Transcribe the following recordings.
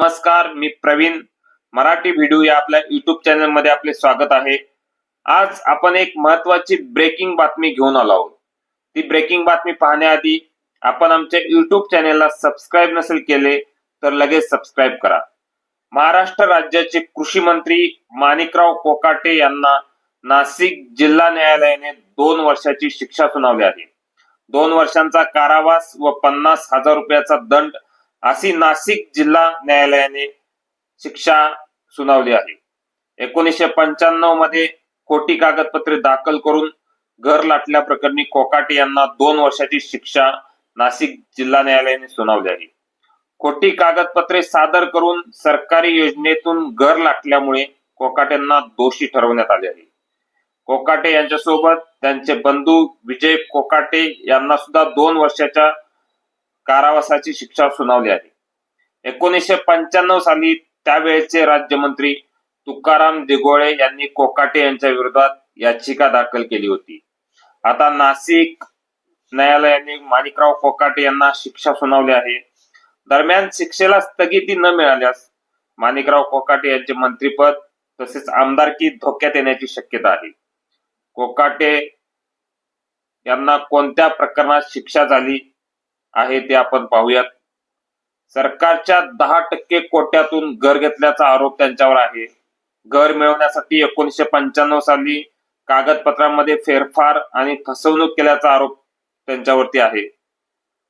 नमस्कार मी प्रवीण. मराठी व्हिडिओ या आपल्या युट्यूब चॅनलमध्ये आपले स्वागत आहे. आज आपण एक महत्वाची ब्रेकिंग बातमी घेऊन आलो आहोत. ती ब्रेकिंग बातमी पाहण्याआधी आपण आमच्या युट्यूब चॅनेलला सबस्क्राईब नसेल केले तर लगेच सबस्क्राईब करा. महाराष्ट्र राज्याचे कृषी मंत्री माणिकराव कोकाटे यांना नाशिक जिल्हा न्यायालयाने दोन वर्षाची शिक्षा सुनावली आहे. दोन वर्षांचा कारावास व पन्नास हजार रुपयाचा दंड अशी नाशिक जिल्हा न्यायालयाने शिक्षा सुनावली आहे. एकोणीसशे पंच्याण्णवमध्ये खोटी कागदपत्रे दाखल करून घर लाटल्या प्रकरणी कोकाटे यांना दोन वर्षाची शिक्षा नाशिक जिल्हा न्यायालयाने सुनावली आहे. खोटी कागदपत्रे सादर करून सरकारी योजनेतून घर लाटल्यामुळे कोकाटेंना दोषी ठरवण्यात आले आहे. कोकाटे यांच्यासोबत त्यांचे बंधू विजय कोकाटे यांना सुद्धा दोन वर्षाच्या कारावासाची शिक्षा सुनावली आहे. एकोणीसशे पंच्याण्णव साली त्यावेळेचे राज्यमंत्री तुकाराम दिघोळे यांनी कोकाटे यांच्या विरोधात याचिका दाखल केली होती. आता नाशिक न्यायालयाने माणिकराव कोकाटे यांना शिक्षा सुनावली आहे. दरम्यान शिक्षेला स्थगिती न मिळाल्यास माणिकराव कोकाटे यांचे मंत्रीपद तसेच आमदारकी धोक्यात येण्याची शक्यता आहे. कोकाटे यांना कोणत्या प्रकरणात शिक्षा झाली आहे ते आपण पाहूयात. सरकारच्या दहा टक्के कोट्यातून घर घेतल्याचा आरोप त्यांच्यावर आहे. घर मिळवण्यासाठी एकोणीसशे पंच्याण्णव साली कागदपत्रांमध्ये फेरफार आणि फसवणूक केल्याचा आरोप त्यांच्यावरती आहे.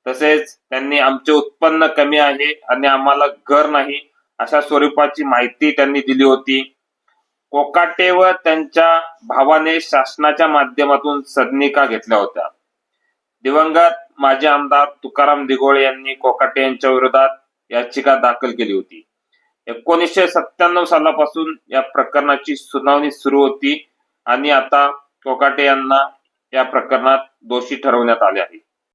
तसेच त्यांनी आमचे उत्पन्न कमी आहे आणि आम्हाला घर नाही अशा स्वरूपाची माहिती त्यांनी दिली होती. कोकाटे व त्यांच्या भावाने शासनाच्या माध्यमातून सदनिका घेतल्या होत्या. दिवंगत माजी आमदार तुकाराम दिघोळे यांनी कोकाटे यांच्या विरोधात याचिका दाखल केली होती. एकोणीसशे सत्त्याण्णव सालापासून या प्रकरणाची सुनावणी सुरू होती आणि आता कोकाटे यांना या प्रकरणात दोषी ठरवण्यात आले आहे.